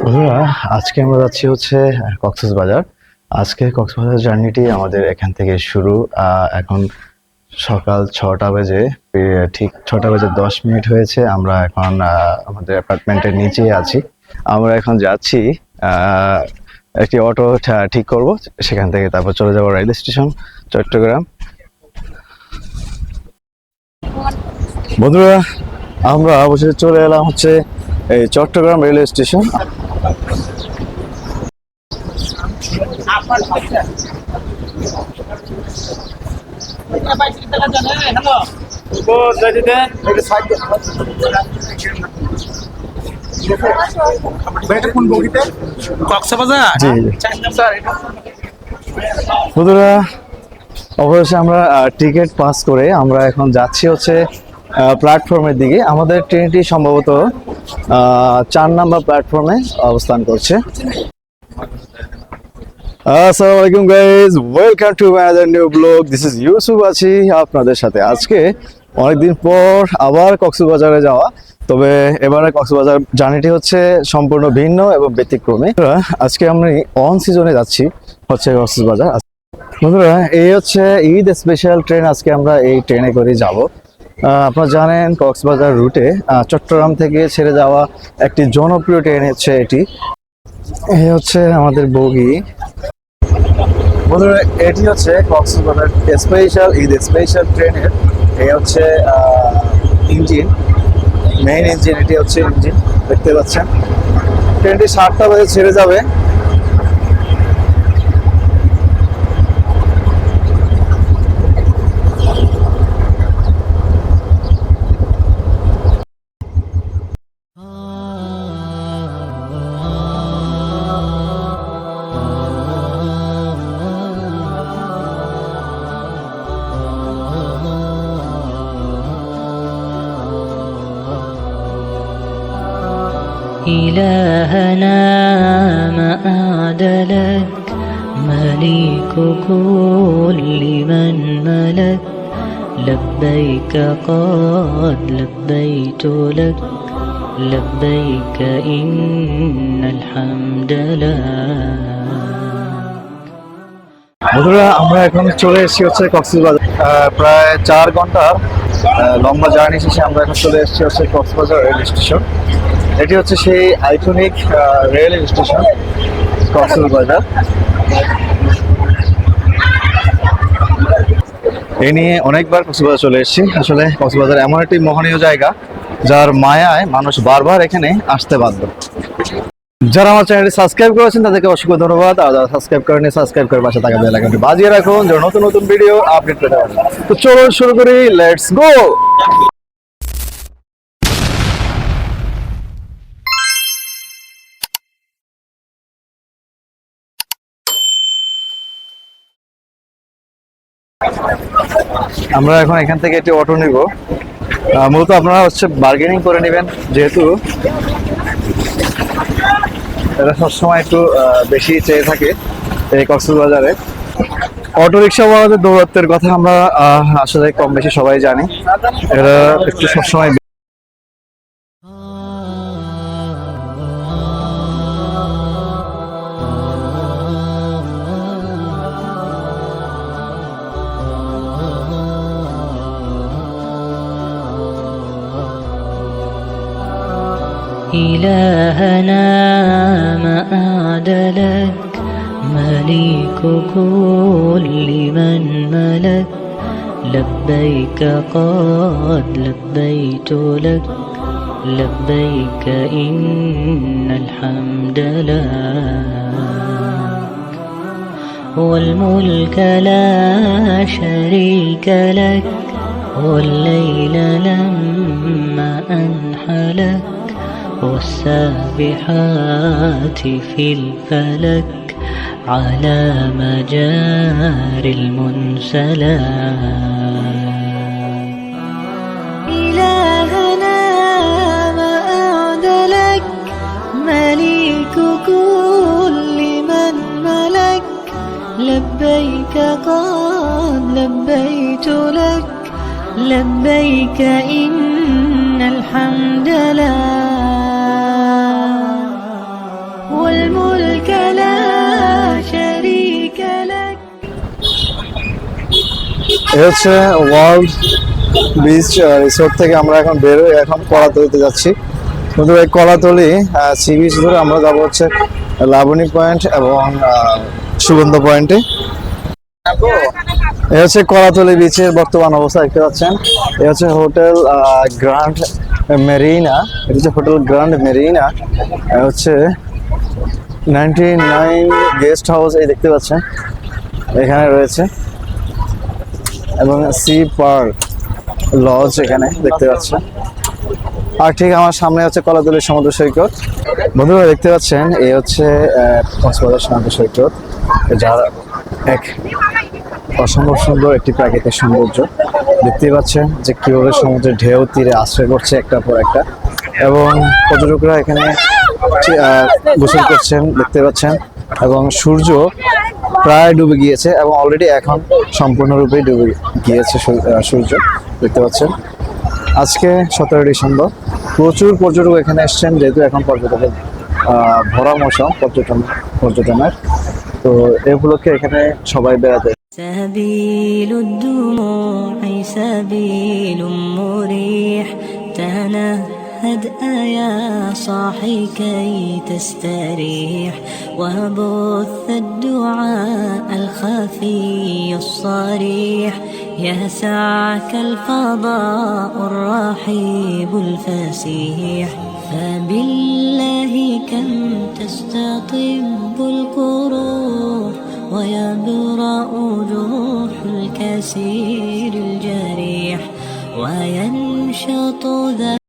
বন্ধুরা, আজকে আমরা যাচ্ছি হচ্ছে কক্সবাজার বাজার। আজকে কক্সবাজার জার্নিটি আমাদের এখান থেকে শুরু। এখন সকাল ছটা বেজে ঠিক ছটা বেজে দশ মিনিট হয়েছে। আমরা এখন আমাদের অ্যাপার্টমেন্টের নিচেই আছি। আমরা এখন যাচ্ছি একটি অটো ঠিক করব। সেখান থেকে তারপর চলে যাব রেল স্টেশন, চট্টগ্রাম। বন্ধুরা, আমরা অবশেষে চলে এলাম হচ্ছে এই চট্টগ্রাম রেলওয়ে স্টেশন কক্সবাজার জি বন্ধুরা, অবশেষে আমরা টিকিট পাস করে আমরা এখন যাচ্ছি হচ্ছে প্ল্যাটফর্মের দিকে। আমাদের ট্রেনটি সম্ভবত চার নাম্বার প্ল্যাটফর্মে অবস্থান করছে। আসসালামু guys welcome to another new blog this is Yusuf আছি আপনাদের সাথে আজকে। অনেকদিন পর আবার কক্সবাজারে যাওয়া। তবে এবারে কক্সবাজার জার্নিটি হচ্ছে সম্পূর্ণ ভিন্ন এবং ব্যতিক্রমে। আজকে আমরা অন সিজনে যাচ্ছি, হচ্ছে কক্সবাজার। বন্ধুরা, এই হচ্ছে ঈদ স্পেশাল ট্রেন আজকে আমরা এই ট্রেনে করে যাব। আপনারা জানেন কক্সবাজার রুটে চট্টগ্রাম থেকে ছেড়ে যাওয়া একটি জনপ্রিয় ট্রেন হচ্ছে এটি। এই হচ্ছে আমাদের বগি। বন্ধুরা, এটি হচ্ছে কক্সবাজার স্পেশাল ঈদ স্পেশাল ট্রেনের এই হচ্ছে ইঞ্জিন মেইন ইঞ্জিন এটি হচ্ছে ইঞ্জিন দেখতে পাচ্ছেন। ট্রেনটি সাতটা বাজে ছেড়ে যাবে। إلهنا ما أعدلك مليك كل من ملك لبيك قد لبيت لك لبيك إن الحمد لك বন্ধুরা, আমরা এখন চলে এসেছি হচ্ছে কক্সবাজার প্রায় চার ঘণ্টার লম্বা জার্নি শেষে আমরা এখন চলে এসেছি হচ্ছে কক্সবাজার রেল স্টেশন। এটি হচ্ছে সেই আইকনিক রেল স্টেশন কক্সবাজার এই নিয়ে অনেকবার কক্সবাজার চলে এসেছি। আসলে কক্সবাজার এমন একটি মোহনীয় জায়গা, যার মায়ায় মানুষ বারবার এখানে আসতে বাধ্য। যারা আমার চ্যানেলটি সাবস্ক্রাইব করেছেন, তাদেরকে অসংখ্য ধন্যবাদ। আর যারা সাবস্ক্রাইব করেনি সাবস্ক্রাইব করে পাশে থাকা বেল আইকনটি বাজিয়ে রাখুন, যেন নতুন নতুন ভিডিও আপডেট পেতে পারেন তো চলুন শুরু করি লেটস গো আমরা এখন এখান থেকে একটি অটো নিব। মূলত আপনারা হচ্ছে বার্গেনিং করে নেবেন, যেহেতু এটা সবসময় একটু বেশি চেয়ে থাকে এই কক্সবাজারে। অটো রিক্সা ওয়ালাদের দৌরত্বের কথা আমরা আসলে কম বেশি সবাই জানি। এরা একটু সবসময় إلهنا ما أعدلك مليك كل من ملك. لبيك قد لبيت لك لبيك إن الحمد لك. والملك لا شريك لك والليل لما أنحلك. والسابحات في الفلك على مجار المنسلات إلهنا ما أعدلك مليك كل من ملك. لبيك قد لبيت لك. لبيك إن الحمد لله. এ হচ্ছে ওয়ার্ল্ড বিচ রিসোর্ট থেকে আমরা এখন বের এখন কলাতলিতে যাচ্ছি। কিন্তু এই কলাতলি সি বিচ ধরে আমরা যাব হচ্ছে লাবণী পয়েন্ট এবং সুগন্ধ পয়েন্টে এ। হচ্ছে কলাতলি বিচের বর্তমান অবস্থা, দেখতে পাচ্ছেন। এ হচ্ছে হোটেল গ্র্যান্ড মেরিনা এটা হচ্ছে হোটেল গ্র্যান্ড মেরিনা হচ্ছে নাইনটি নাইন গেস্ট হাউস এই দেখতে পাচ্ছেন। এখানে রয়েছে। এবং সি পার্ক লজ এখানে দেখতে পাচ্ছেন। আর ঠিক আমার সামনে হচ্ছে কলাতলির সমুদ্র সৈকত। বন্ধুরা দেখতে পাচ্ছেন এই হচ্ছে কক্সবাজার সমুদ্র সৈকত, যার এক অসম্ভব সুন্দর একটি প্রাকৃতিক সৌন্দর্য। দেখতে পাচ্ছেন যে কীভাবে সমুদ্রের ঢেউ তীরে আশ্রয় করছে একটার পর একটা। এবং পর্যটকরা এখানে গোসল করছেন, দেখতে পাচ্ছেন। এবং সূর্য প্রায় ডুবে গিয়েছে এবং অলরেডি এখন সম্পূর্ণরূপে ডুবে গিয়েছে সূর- আহ, সূর্য দেখতে পাচ্ছেন আজকে সতেরো ডিসেম্বর প্রচুর পর্যটক এখানে এসছেন যেহেতু এখন পর্যটকের আহ, ভরা মৌসুম পর্যটন পর্যটনের তো এই উপলক্ষে এখানে সবাই বেড়াতে سبيل الدموع سبيل مريح تنهد يا صاحي كي تستريح. وبث الدعاء الخفي الصريح. يسعك الفضاء الرحيب الفسيح. فبالله كم تستطب القروح ويبرأ جروح الكسير الجريح. وينشط ذا